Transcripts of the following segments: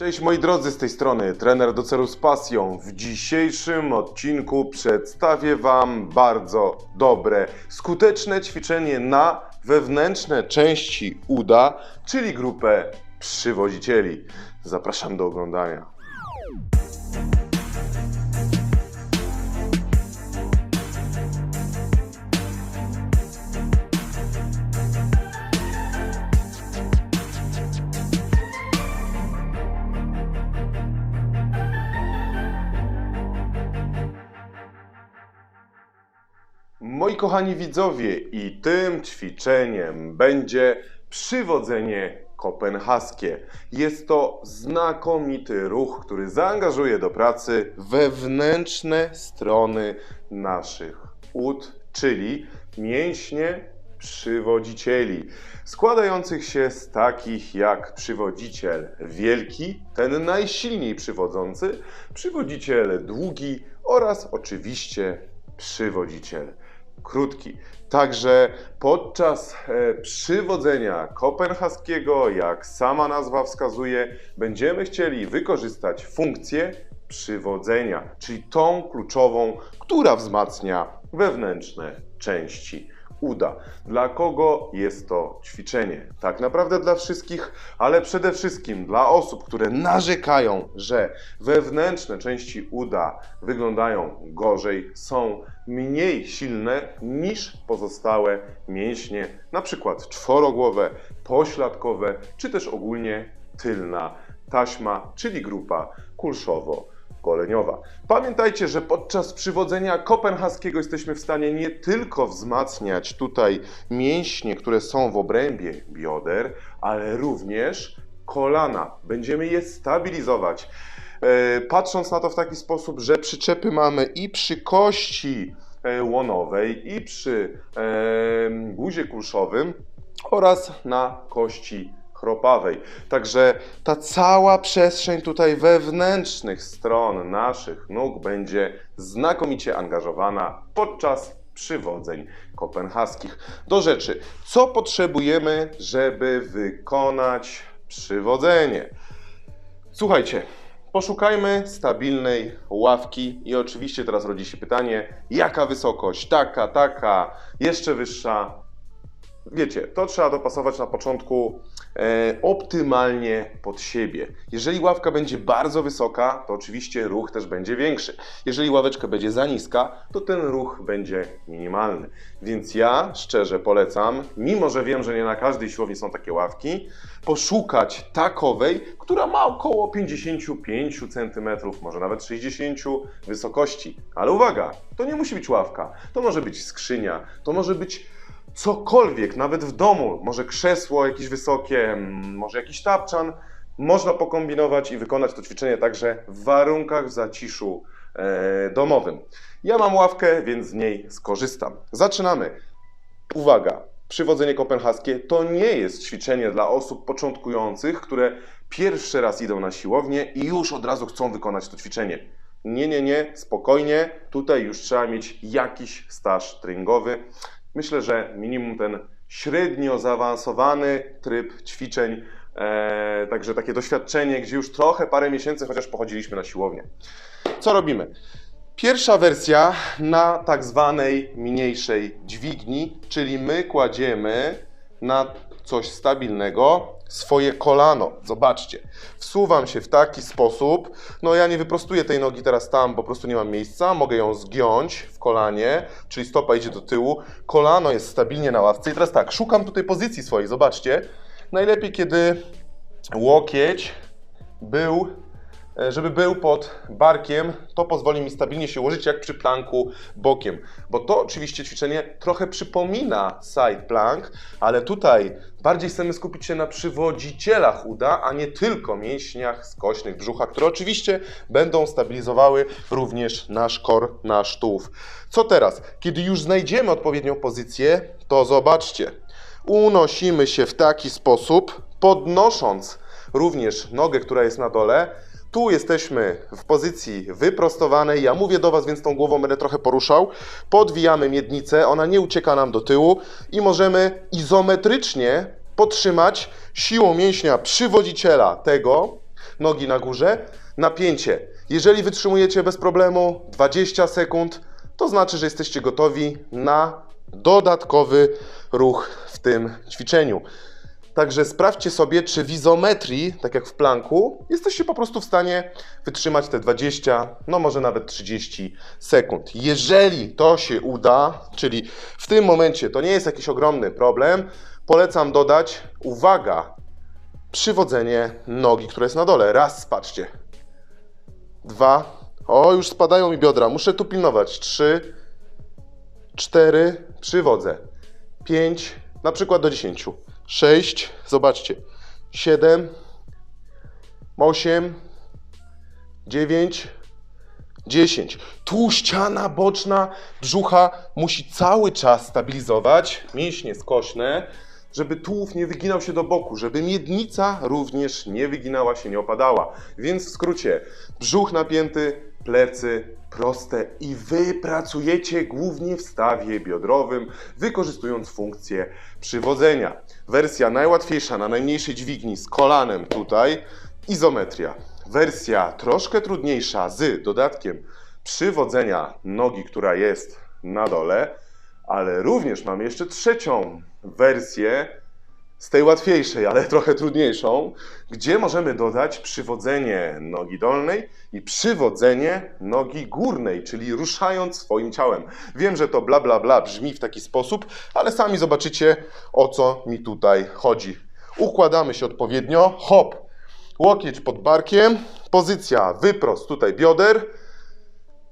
Cześć moi drodzy, z tej strony trener do celu z pasją. W dzisiejszym odcinku przedstawię Wam bardzo dobre, skuteczne ćwiczenie na wewnętrzne części uda, czyli grupę przywodzicieli. Zapraszam do oglądania. Moi kochani widzowie, i tym ćwiczeniem będzie przywodzenie kopenhaskie. Jest to znakomity ruch, który zaangażuje do pracy wewnętrzne strony naszych ud, czyli mięśnie przywodzicieli, składających się z takich jak przywodziciel wielki, ten najsilniej przywodzący, przywodziciel długi oraz oczywiście przywodziciel krótki. Także podczas e, przywodzenia kopenhaskiego, jak sama nazwa wskazuje, będziemy chcieli wykorzystać funkcję przywodzenia, czyli tą kluczową, która wzmacnia wewnętrzne części uda. Dla kogo jest to ćwiczenie? Tak naprawdę dla wszystkich, ale przede wszystkim dla osób, które narzekają, że wewnętrzne części uda wyglądają gorzej, są mniej silne niż pozostałe mięśnie, na przykład czworogłowe, pośladkowe, czy też ogólnie tylna taśma, czyli grupa kulszowo goleniowa. Pamiętajcie, że podczas przywodzenia kopenhaskiego jesteśmy w stanie nie tylko wzmacniać tutaj mięśnie, które są w obrębie bioder, ale również kolana. Będziemy je stabilizować. E, Patrząc na to w taki sposób, że przyczepy mamy i przy kości e, łonowej, i przy e, guzie kulszowym oraz na kości chropawej. Także ta cała przestrzeń tutaj wewnętrznych stron naszych nóg będzie znakomicie angażowana podczas przywodzeń kopenhaskich. Do rzeczy, co potrzebujemy, żeby wykonać przywodzenie? Słuchajcie, poszukajmy stabilnej ławki i oczywiście teraz rodzi się pytanie, jaka wysokość? Taka, taka, jeszcze wyższa. Wiecie, to trzeba dopasować na początku e, optymalnie pod siebie. Jeżeli ławka będzie bardzo wysoka, to oczywiście ruch też będzie większy. Jeżeli ławeczka będzie za niska, to ten ruch będzie minimalny. Więc ja szczerze polecam, mimo że wiem, że nie na każdej siłowni są takie ławki, poszukać takowej, która ma około 55 cm, może nawet 60 wysokości. Ale uwaga, to nie musi być ławka, to może być skrzynia, to może być cokolwiek, nawet w domu, może krzesło jakieś wysokie, mm, może jakiś tapczan, można pokombinować i wykonać to ćwiczenie także w warunkach zaciszu e, domowym. Ja mam ławkę, więc z niej skorzystam. Zaczynamy. Uwaga, przywodzenie kopenhaskie to nie jest ćwiczenie dla osób początkujących, które pierwszy raz idą na siłownię i już od razu chcą wykonać to ćwiczenie. Nie, nie, nie, spokojnie. Tutaj już trzeba mieć jakiś staż treningowy. Myślę, że minimum ten średnio zaawansowany tryb ćwiczeń, e, także takie doświadczenie, gdzie już trochę parę miesięcy chociaż pochodziliśmy na siłownię. Co robimy? Pierwsza wersja na tak zwanej mniejszej dźwigni, czyli my kładziemy na coś stabilnego swoje kolano. Zobaczcie, wsuwam się w taki sposób. No ja nie wyprostuję tej nogi teraz tam, po prostu nie mam miejsca. Mogę ją zgiąć w kolanie, czyli stopa idzie do tyłu. Kolano jest stabilnie na ławce. I teraz tak, szukam tutaj pozycji swojej. Zobaczcie, najlepiej kiedy łokieć był żeby był pod barkiem, to pozwoli mi stabilnie się ułożyć jak przy planku bokiem. Bo to oczywiście ćwiczenie trochę przypomina side plank, ale tutaj bardziej chcemy skupić się na przywodzicielach uda, a nie tylko mięśniach skośnych brzucha, które oczywiście będą stabilizowały również nasz kor, nasz tułów. Co teraz? Kiedy już znajdziemy odpowiednią pozycję, to zobaczcie. Unosimy się w taki sposób, podnosząc również nogę, która jest na dole. Tu jesteśmy w pozycji wyprostowanej. Ja mówię do Was, więc tą głową będę trochę poruszał. Podwijamy miednicę, ona nie ucieka nam do tyłu i możemy izometrycznie podtrzymać siłą mięśnia przywodziciela tego nogi na górze. Napięcie. Jeżeli wytrzymujecie bez problemu 20 sekund, to znaczy, że jesteście gotowi na dodatkowy ruch w tym ćwiczeniu. Także sprawdźcie sobie, czy w izometrii, tak jak w planku, jesteście po prostu w stanie wytrzymać te 20, no może nawet 30 sekund. Jeżeli to się uda, czyli w tym momencie to nie jest jakiś ogromny problem, polecam dodać, uwaga, przywodzenie nogi, które jest na dole. Raz, patrzcie. Dwa. O, już spadają mi biodra. Muszę tu pilnować. Trzy, cztery, przywodzę. Pięć, na przykład do dziesięciu. Sześć, zobaczcie. Siedem, osiem, dziewięć, 10. Tłuściana boczna brzucha musi cały czas stabilizować mięśnie skośne, żeby tułów nie wyginał się do boku, żeby miednica również nie wyginała się, nie opadała. Więc w skrócie, brzuch napięty, plecy proste i wy pracujecie głównie w stawie biodrowym, wykorzystując funkcję przywodzenia. Wersja najłatwiejsza na najmniejszej dźwigni z kolanem tutaj, izometria. Wersja troszkę trudniejsza z dodatkiem przywodzenia nogi, która jest na dole, ale również mamy jeszcze trzecią wersję z tej łatwiejszej, ale trochę trudniejszą, gdzie możemy dodać przywodzenie nogi dolnej i przywodzenie nogi górnej, czyli ruszając swoim ciałem. Wiem, że to bla bla bla brzmi w taki sposób, ale sami zobaczycie o co mi tutaj chodzi. Układamy się odpowiednio, hop, łokieć pod barkiem, pozycja wyprost tutaj bioder,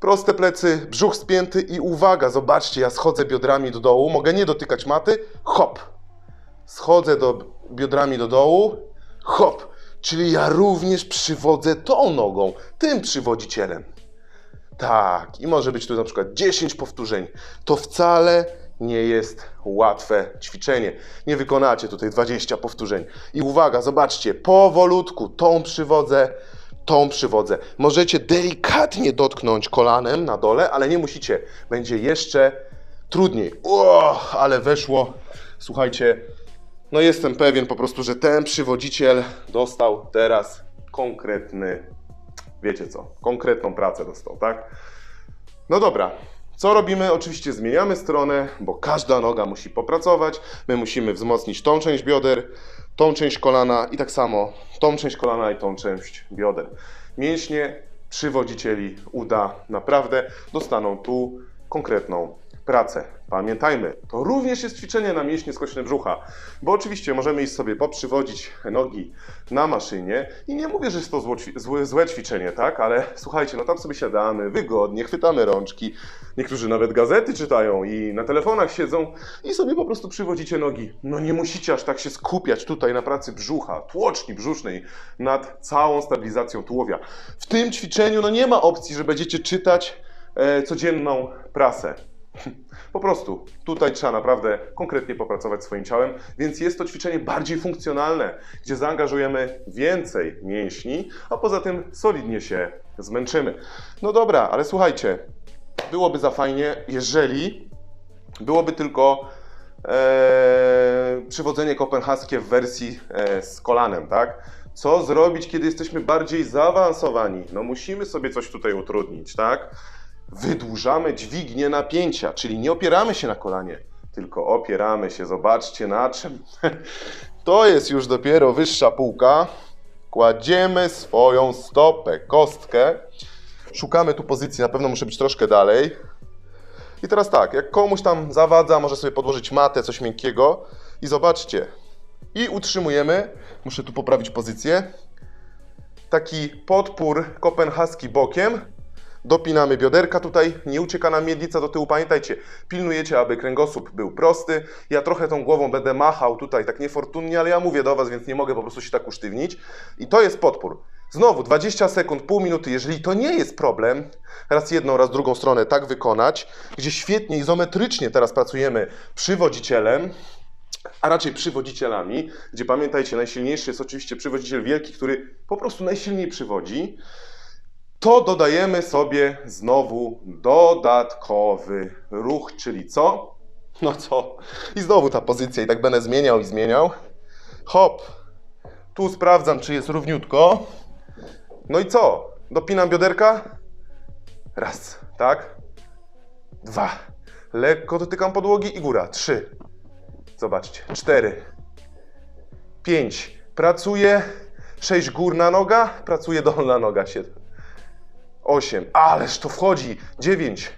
proste plecy, brzuch spięty i uwaga, zobaczcie, ja schodzę biodrami do dołu, mogę nie dotykać maty, hop, schodzę do, biodrami do dołu, hop, czyli ja również przywodzę tą nogą, tym przywodzicielem. Tak, i może być tu na przykład 10 powtórzeń. To wcale nie jest łatwe ćwiczenie. Nie wykonacie tutaj 20 powtórzeń. I uwaga, zobaczcie, powolutku tą przywodzę, tą przywodzę. Możecie delikatnie dotknąć kolanem na dole, ale nie musicie. Będzie jeszcze trudniej. O, ale weszło. Słuchajcie, no jestem pewien po prostu, że ten przywodziciel dostał teraz konkretny, wiecie co, konkretną pracę dostał, tak? No dobra, co robimy? Oczywiście zmieniamy stronę, bo każda noga musi popracować. My musimy wzmocnić tą część bioder, tą część kolana i tak samo tą część kolana i tą część bioder. Mięśnie przywodzicieli uda naprawdę dostaną tu konkretną pracę. Pamiętajmy, to również jest ćwiczenie na mięśnie skośne brzucha, bo oczywiście możemy iść sobie poprzywodzić nogi na maszynie i nie mówię, że jest to złe, złe ćwiczenie, tak? Ale słuchajcie, no tam sobie siadamy wygodnie, chwytamy rączki, niektórzy nawet gazety czytają i na telefonach siedzą i sobie po prostu przywodzicie nogi. No nie musicie aż tak się skupiać tutaj na pracy brzucha, tłoczni brzusznej nad całą stabilizacją tułowia. W tym ćwiczeniu no nie ma opcji, że będziecie czytać e, codzienną prasę. Po prostu tutaj trzeba naprawdę konkretnie popracować swoim ciałem, więc jest to ćwiczenie bardziej funkcjonalne, gdzie zaangażujemy więcej mięśni, a poza tym solidnie się zmęczymy. No dobra, ale słuchajcie, byłoby za fajnie, jeżeli byłoby tylko e, przywodzenie kopenhaskie w wersji e, z kolanem, tak? Co zrobić, kiedy jesteśmy bardziej zaawansowani? No musimy sobie coś tutaj utrudnić, tak? Wydłużamy dźwignię napięcia, czyli nie opieramy się na kolanie, tylko opieramy się, zobaczcie na czym. To jest już dopiero wyższa półka. Kładziemy swoją stopę, kostkę. Szukamy tu pozycji, na pewno muszę być troszkę dalej. I teraz tak, jak komuś tam zawadza, może sobie podłożyć matę, coś miękkiego. I zobaczcie. I utrzymujemy. Muszę tu poprawić pozycję. Taki podpór kopenhaski bokiem Dopinamy bioderka tutaj, nie ucieka nam miednica do tyłu. Pamiętajcie, pilnujecie, aby kręgosłup był prosty. Ja trochę tą głową będę machał tutaj tak niefortunnie, ale ja mówię do Was, więc nie mogę po prostu się tak usztywnić. I to jest podpór. Znowu 20 sekund, pół minuty, jeżeli to nie jest problem, raz jedną, raz drugą stronę tak wykonać, gdzie świetnie izometrycznie teraz pracujemy przywodzicielem, a raczej przywodzicielami, gdzie pamiętajcie, najsilniejszy jest oczywiście przywodziciel wielki, który po prostu najsilniej przywodzi to dodajemy sobie znowu dodatkowy ruch, czyli co? No co? I znowu ta pozycja i tak będę zmieniał i zmieniał. Hop. Tu sprawdzam, czy jest równiutko. No i co? Dopinam bioderka. Raz, tak? Dwa. Lekko dotykam podłogi i góra. Trzy. Zobaczcie. Cztery. Pięć. Pracuję. Sześć górna noga. Pracuje dolna noga. Siedem. Osiem. Ależ to wchodzi. Dziewięć.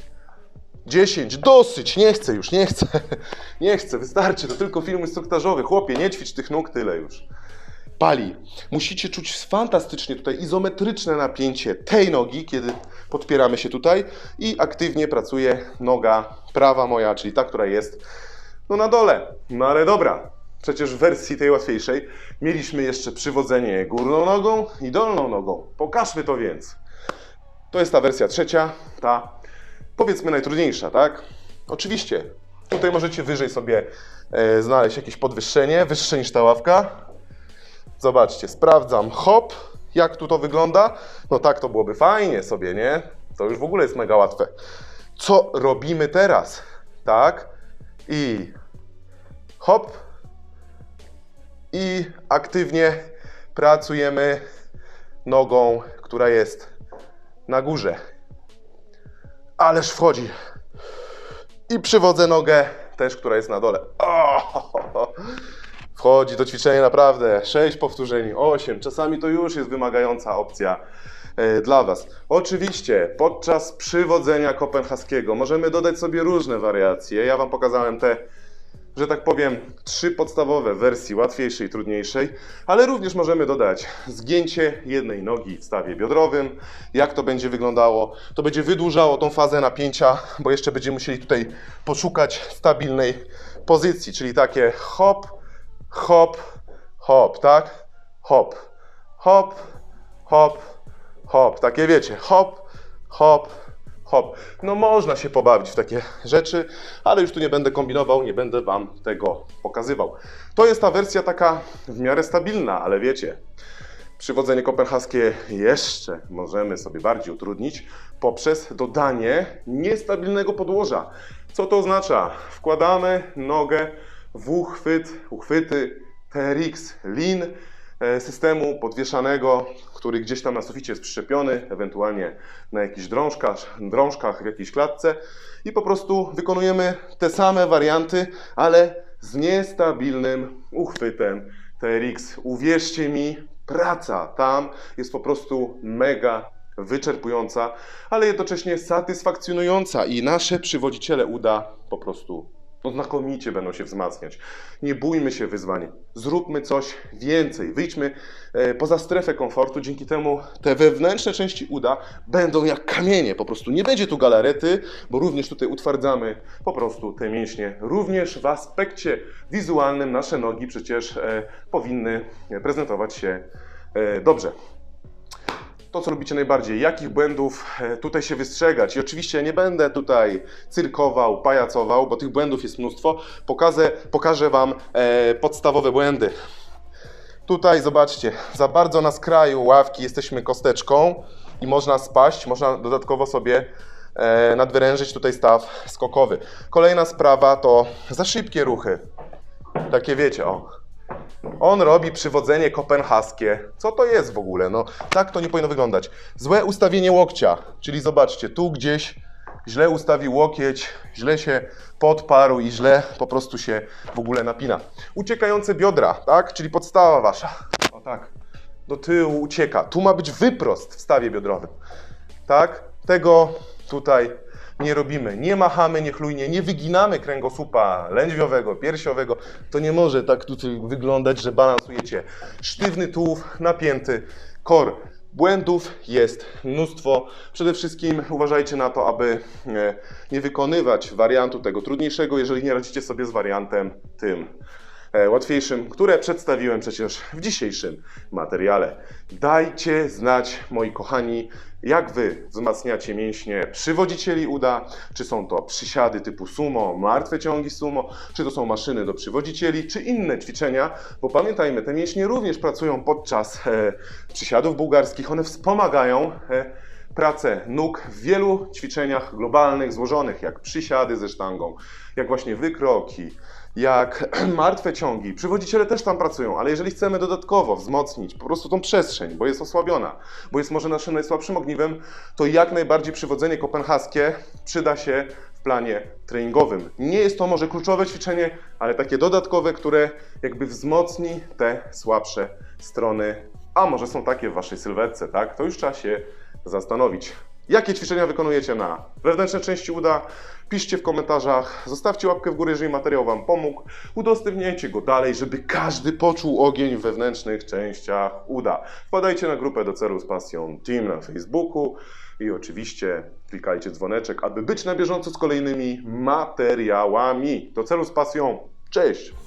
10, dosyć, nie chcę już, nie chcę, nie chcę, wystarczy, to tylko film instruktażowy, chłopie, nie ćwicz tych nóg, tyle już. Pali. Musicie czuć fantastycznie tutaj izometryczne napięcie tej nogi, kiedy podpieramy się tutaj i aktywnie pracuje noga prawa moja, czyli ta, która jest no na dole. No ale dobra, przecież w wersji tej łatwiejszej mieliśmy jeszcze przywodzenie górną nogą i dolną nogą. Pokażmy to więc. To jest ta wersja trzecia, ta powiedzmy najtrudniejsza, tak? Oczywiście, tutaj możecie wyżej sobie e, znaleźć jakieś podwyższenie, wyższe niż ta ławka. Zobaczcie, sprawdzam, hop, jak tu to wygląda. No tak, to byłoby fajnie sobie, nie? To już w ogóle jest mega łatwe. Co robimy teraz? Tak? I hop. I aktywnie pracujemy nogą, która jest na górze. Ależ wchodzi. I przywodzę nogę, też która jest na dole. O! Wchodzi to ćwiczenie naprawdę. 6 powtórzeń, 8. Czasami to już jest wymagająca opcja e, dla Was. Oczywiście podczas przywodzenia kopenhaskiego możemy dodać sobie różne wariacje. Ja Wam pokazałem te, że tak powiem, trzy podstawowe wersji łatwiejszej i trudniejszej, ale również możemy dodać zgięcie jednej nogi w stawie biodrowym. Jak to będzie wyglądało? To będzie wydłużało tą fazę napięcia, bo jeszcze będziemy musieli tutaj poszukać stabilnej pozycji, czyli takie hop, hop, hop, tak? Hop, hop, hop, hop. Takie wiecie, hop, hop, hop. No można się pobawić w takie rzeczy, ale już tu nie będę kombinował, nie będę Wam tego pokazywał. To jest ta wersja taka w miarę stabilna, ale wiecie, przywodzenie kopenhaskie jeszcze możemy sobie bardziej utrudnić poprzez dodanie niestabilnego podłoża. Co to oznacza? Wkładamy nogę w uchwyt, uchwyty TRX Lean e, systemu podwieszanego, który gdzieś tam na suficie jest przyczepiony, ewentualnie na jakichś drążkach, drążkach w jakiejś klatce i po prostu wykonujemy te same warianty, ale z niestabilnym uchwytem TRX. Uwierzcie mi, praca tam jest po prostu mega wyczerpująca, ale jednocześnie satysfakcjonująca i nasze przywodziciele uda po prostu no znakomicie będą się wzmacniać. Nie bójmy się wyzwań. Zróbmy coś więcej. Wyjdźmy e, poza strefę komfortu. Dzięki temu te wewnętrzne części uda będą jak kamienie. Po prostu nie będzie tu galarety, bo również tutaj utwardzamy po prostu te mięśnie. Również w aspekcie wizualnym nasze nogi przecież e, powinny prezentować się e, dobrze to, co robicie najbardziej, jakich błędów e, tutaj się wystrzegać. I oczywiście nie będę tutaj cyrkował, pajacował, bo tych błędów jest mnóstwo. Pokażę, pokażę Wam e, podstawowe błędy. Tutaj zobaczcie, za bardzo na skraju ławki jesteśmy kosteczką i można spaść, można dodatkowo sobie e, nadwyrężyć tutaj staw skokowy. Kolejna sprawa to za szybkie ruchy. Takie wiecie, o, on robi przywodzenie kopenhaskie. Co to jest w ogóle? No, tak to nie powinno wyglądać. Złe ustawienie łokcia, czyli zobaczcie, tu gdzieś źle ustawił łokieć, źle się podparł i źle po prostu się w ogóle napina. Uciekające biodra, tak? Czyli podstawa wasza. O tak. Do tyłu ucieka. Tu ma być wyprost w stawie biodrowym. Tak? Tego tutaj nie robimy. Nie machamy niechlujnie, nie wyginamy kręgosłupa lędźwiowego, piersiowego. To nie może tak tutaj wyglądać, że balansujecie. Sztywny tułów, napięty kor. Błędów jest mnóstwo. Przede wszystkim uważajcie na to, aby e, nie wykonywać wariantu tego trudniejszego, jeżeli nie radzicie sobie z wariantem tym łatwiejszym, które przedstawiłem przecież w dzisiejszym materiale. Dajcie znać, moi kochani, jak Wy wzmacniacie mięśnie przywodzicieli uda, czy są to przysiady typu sumo, martwe ciągi sumo, czy to są maszyny do przywodzicieli, czy inne ćwiczenia, bo pamiętajmy, te mięśnie również pracują podczas e, przysiadów bułgarskich, one wspomagają e, pracę nóg w wielu ćwiczeniach globalnych, złożonych, jak przysiady ze sztangą, jak właśnie wykroki, jak martwe ciągi. Przywodziciele też tam pracują, ale jeżeli chcemy dodatkowo wzmocnić po prostu tą przestrzeń, bo jest osłabiona, bo jest może naszym najsłabszym ogniwem, to jak najbardziej przywodzenie kopenhaskie przyda się w planie treningowym. Nie jest to może kluczowe ćwiczenie, ale takie dodatkowe, które jakby wzmocni te słabsze strony, a może są takie w waszej sylwetce, tak? To już trzeba się zastanowić. Jakie ćwiczenia wykonujecie na wewnętrznej części uda? Piszcie w komentarzach, zostawcie łapkę w górę, jeżeli materiał Wam pomógł. Udostępniajcie go dalej, żeby każdy poczuł ogień w wewnętrznych częściach uda. Wpadajcie na grupę do celu z pasją Team na Facebooku i oczywiście klikajcie dzwoneczek, aby być na bieżąco z kolejnymi materiałami. Do celu z pasją. Cześć!